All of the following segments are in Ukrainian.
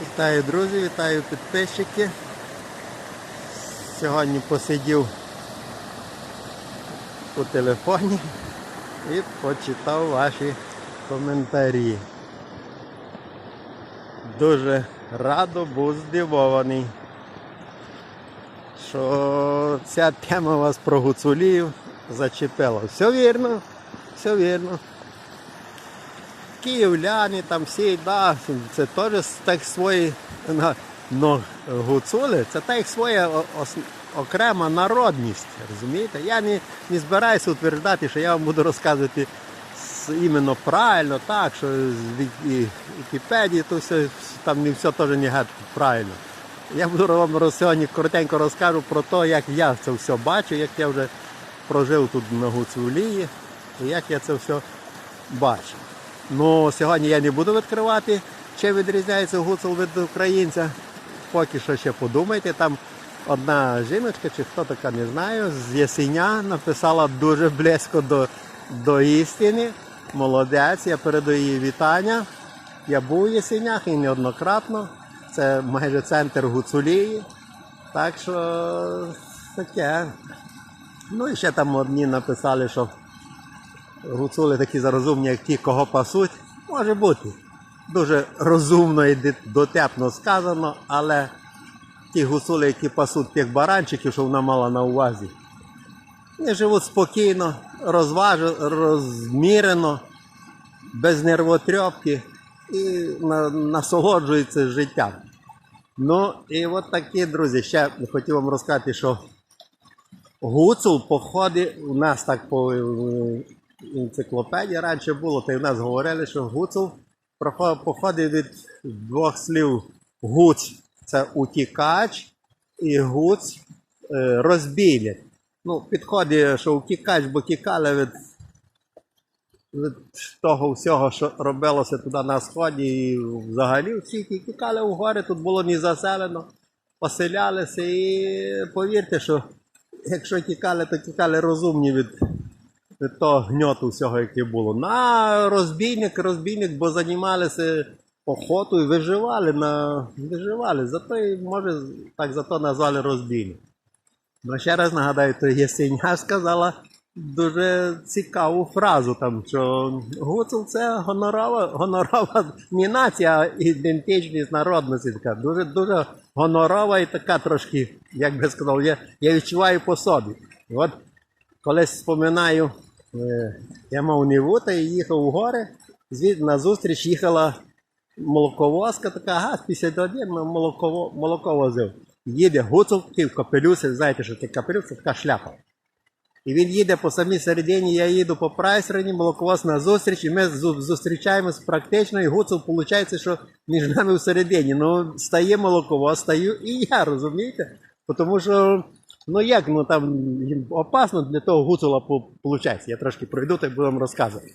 Вітаю друзі, вітаю підписчики. Сьогодні посидів у телефоні і почитав ваші коментарі. Дуже радо був здивований, що ця тема вас про гуцулів зачепила. Все вірно, все вірно київляні там всі, да, це теж так свої но гуцули, це так своя окрема народність. Розумієте? Я не, не збираюся утверждати, що я вам буду розказувати іменно правильно, так, що з Ві- Вікіпедії, то все там не все теж не геть правильно. Я буду вам сьогодні коротенько розкажу про те, як я це все бачу, як я вже прожив тут на Гуцулії, і як я це все бачу. Ну, сьогодні я не буду відкривати, чи відрізняється гуцул від українця. Поки що ще подумайте. Там одна жіночка, чи хто така, не знаю, з Ясеня написала дуже близько до, до істини. Молодець, я передаю їй вітання. Я був у Ясенях і неоднократно. Це майже центр Гуцулії. Так що таке. Ну і ще там одні написали, що гуцули такі зарозумні, як ті, кого пасуть. Може бути. Дуже розумно і дотепно сказано, але ті гуцули, які пасуть тих баранчиків, що вона мала на увазі, вони живуть спокійно, розважено, розмірено, без нервотрьопки і на, насолоджуються життям. Ну і от такі, друзі, ще хотів вам розказати, що Гуцул походить, у нас так по енциклопедії раніше було, та й в нас говорили, що гуцул походить від двох слів гуць це утікач і гуць е, розбійник. Ну, підходить, що утікач, бо тікали від, від того всього, що робилося туди на сході, і взагалі всі тікали в гори, тут було не заселено, поселялися і повірте, що якщо тікали, то тікали розумні від того гньоту всього, яке було. На розбійник, розбійник, бо займалися охотою, виживали на виживали. Зато і може так зато назвали розбійник. Ну, ще раз нагадаю, то Єсеня сказала дуже цікаву фразу, там, що гуцул це гонорова, гонорова не нація, а ідентичність народності. Така. Дуже, дуже гонорова і така трошки, як би сказав, я, я відчуваю по собі. От колись споминаю, я мав Ниву та їхав у гори, звід на зустріч їхала молоковозка, така ГАЗ-51, молоково, молоко возив. Їде гуцул, такий в капелюсі, знаєте, що таке капелюс, це така шляпа. І він їде по самій середині, я їду по правій стороні, молоковоз на зустріч, і ми зустрічаємось практично, і гуцул виходить, що між нами всередині. Ну, стає молоковоз, стаю і я, розумієте? Тому що, ну як, ну там опасно для того гуцула виходить. Я трошки пройду, так буду вам розказувати.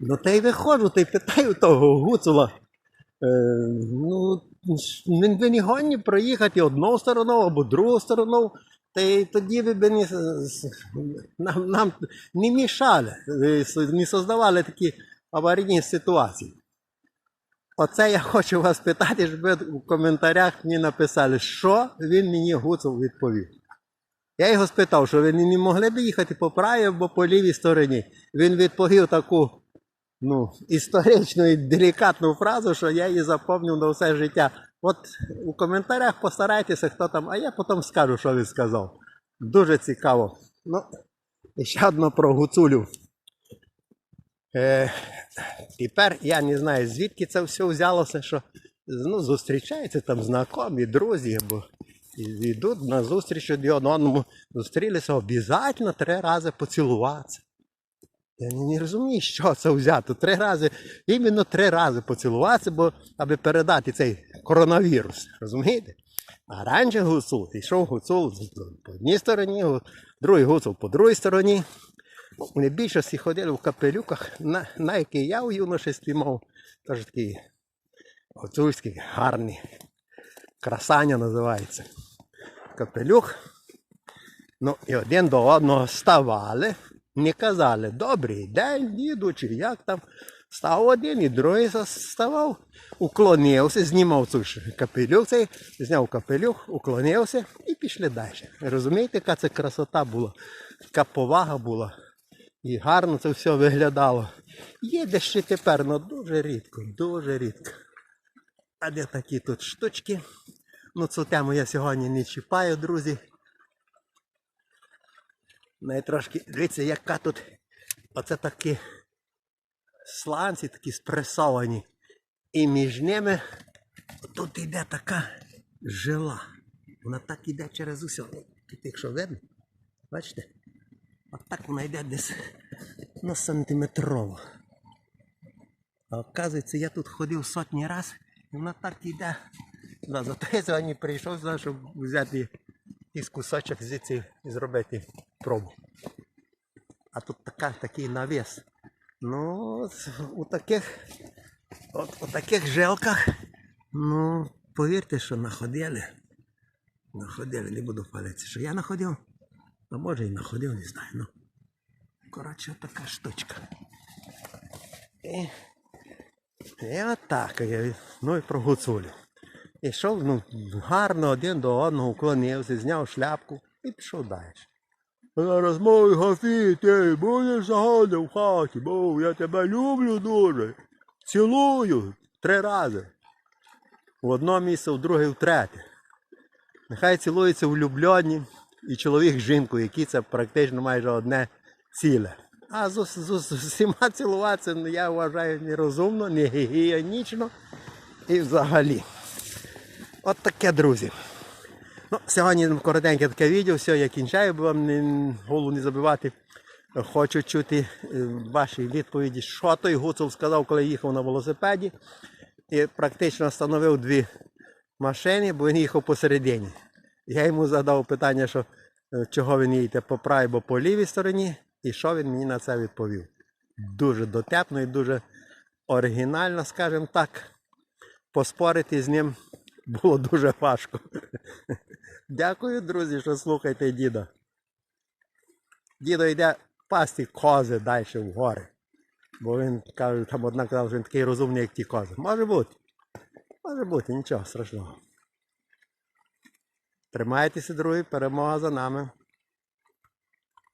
Ну та й виходжу, та й питаю того гуцула. Е, ну, ви не гонні проїхати одну сторону або другу сторону, та й тоді ви б не, нам, нам не мішали, не создавали такі аварійні ситуації. Оце я хочу вас питати, щоб ви в коментарях мені написали, що він мені гуцул відповів. Я його спитав, що ви не могли б їхати по правій або по лівій стороні. Він відповів таку ну, історичну і делікатну фразу, що я її запомнив на все життя. От у коментарях постарайтеся, хто там, а я потім скажу, що він сказав. Дуже цікаво. Ну, ще одно про гуцулю. Е, тепер я не знаю, звідки це все взялося, що ну, зустрічаються там знайомі, друзі, або йдуть на зустріч один одному, зустрілися обов'язково три рази поцілуватися. Я не, розумію, що це взято. Три рази, іменно три рази поцілуватися, бо аби передати цей коронавірус. Розумієте? А раніше гуцул, йшов гуцул по одній стороні, другий гуцул по другій стороні. Вони більшості ходили в капелюках, на, на який я у юношестві мав. Теж такий гуцульський, гарний. Красаня називається. Капелюх. Ну, і один до одного ставали, не казали добрий день, діду, чи як там. Став один і другий ставав, уклонився, знімав цю капелюх, цей, зняв капелюх, уклонився і пішли далі. Розумієте, яка це красота була, яка повага була. І гарно це все виглядало. Є ще тепер, але дуже рідко, дуже рідко. А де такі тут штучки? Ну, цю тему я сьогодні не чіпаю, друзі. Ну і трошки, дивіться, яка тут оце такі сланці такі спресовані. І між ними тут йде така жила. Вона так іде через усе. Тут, якщо видно, бачите? От так вона йде десь на сантиметрово. А оказується, я тут ходив сотні раз, і вона так йде. Да, зато я прийшов, щоб взяти із кусочок звідси і зробити пробу. А тут така, такий навіс. Ну, у таких, от, у таких жилках, ну, повірте, що находили. Находили, не буду палитися, що я находив. А може і находив, не знаю. Ну. Коротше, така штучка. І, і отак. я, Ну і про гуцулю. Ішов ну, гарно один до одного уклонився, зняв шляпку і пішов далі. Мой Гафі, ти будеш загоди в хаті, бо я тебе люблю дуже. Цілую три рази. В одно місце, в друге, в третє. Нехай цілуються влюблені і чоловік з жінкою, які це практично майже одне ціле. А з, усіма цілуватися ну, я вважаю нерозумно, не гігієнічно і взагалі. От таке, друзі. Ну, сьогодні коротеньке таке відео, все, я кінчаю, бо вам не, голову не забивати. Хочу чути е, ваші відповіді, що той Гуцул сказав, коли їхав на велосипеді. І практично встановив дві машини, бо він їхав посередині. Я йому задав питання, що е, чого він їде по правій або по лівій стороні, і що він мені на це відповів. Дуже дотепно і дуже оригінально, скажімо так. Поспорити з ним було дуже важко. Дякую, друзі, що слухаєте діда. Дідо йде пасти кози далі в гори. Бо він каже, там одна казав, що він такий розумний, як ті кози. Може бути. Може бути, нічого страшного. Тримайтеся, друзі, перемога за нами.